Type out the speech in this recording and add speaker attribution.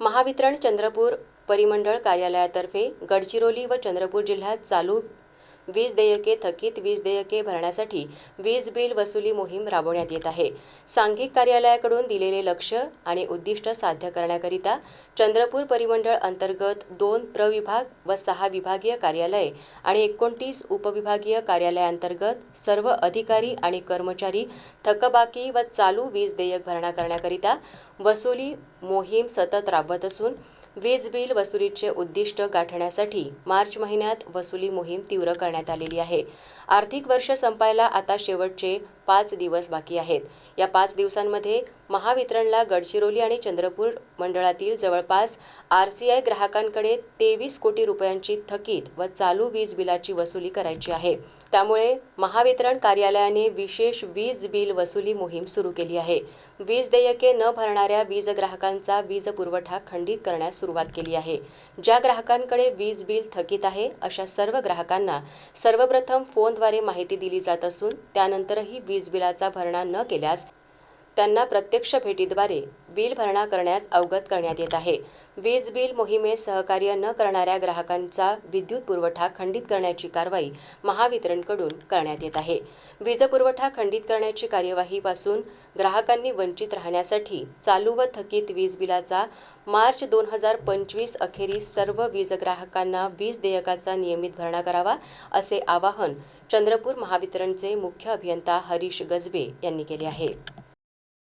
Speaker 1: महावितरण चंद्रपूर परिमंडळ कार्यालयातर्फे गडचिरोली व चंद्रपूर जिल्ह्यात चालू वीज देयके थकीत वीज देयके भरण्यासाठी वीज बिल वसुली मोहीम राबवण्यात येत आहे. सांघिक कार्यालयाकडून दिलेले लक्ष आणि उद्दिष्ट साध्य करण्याकरिता चंद्रपूर परिमंडळ अंतर्गत दोन प्रविभाग व सहा विभागीय कार्यालये आणि एकोणतीस उपविभागीय कार्यालयांतर्गत सर्व अधिकारी आणि कर्मचारी थकबाकी व चालू वीज देयक भरणा करण्याकरिता वसुली मोहीम सतत राबवत असून वीज बिल वसुलीचे उद्दिष्ट गाठण्यासाठी मार्च महिन्यात वसुली मोहीम तीव्र करण्यात आलेली आहे. आर्थिक वर्ष संपायला आता शेवटचे पाच दिवस बाकी आहेत. या पाच दिवसांमध्ये महावितरणला गडचिरोली आणि चंद्रपूर मंडळातील जवळपास आर सी आय ग्राहकांकडे तेवीस कोटी रुपयांची थकीत व चालू वीज बिलाची वसुली करायची आहे. त्यामुळे महावितरण कार्यालयाने विशेष वीज बिल वसुली मोहीम सुरू केली आहे. वीज देयके न भरणाऱ्या वीज ग्राहकांचा वीज पुरवठा खंडित करण्यास सुरुवात केली आहे. ज्या ग्राहकांकडे वीज बिल थकीत आहे अशा सर्व ग्राहकांना सर्वप्रथम फोनद्वारे माहिती दिली जात असून त्यानंतरही वीज बिलाचा भरणा न केल्यास त्यांना प्रत्यक्ष भेटीद्वारे बिल भरणा करण्यास अवगत करण्यात येत आहे. वीज बिल मोहिमेत सहकार्य न करणाऱ्या ग्राहकांचा विद्युत पुरवठा खंडित करण्याची कारवाई महावितरणकडून करण्यात येत आहे. वीज पुरवठा खंडित करण्याची कार्यवाहीपासून ग्राहकांनी वंचित राहण्यासाठी चालू व थकीत वीज बिलाचा मार्च दोन हजार पंचवीस अखेरीस सर्व वीज ग्राहकांना वीज देयकाचा नियमित भरणा करावा असे आवाहन चंद्रपूर महावितरणचे मुख्य अभियंता हरीश गजबे यांनी केले आहे.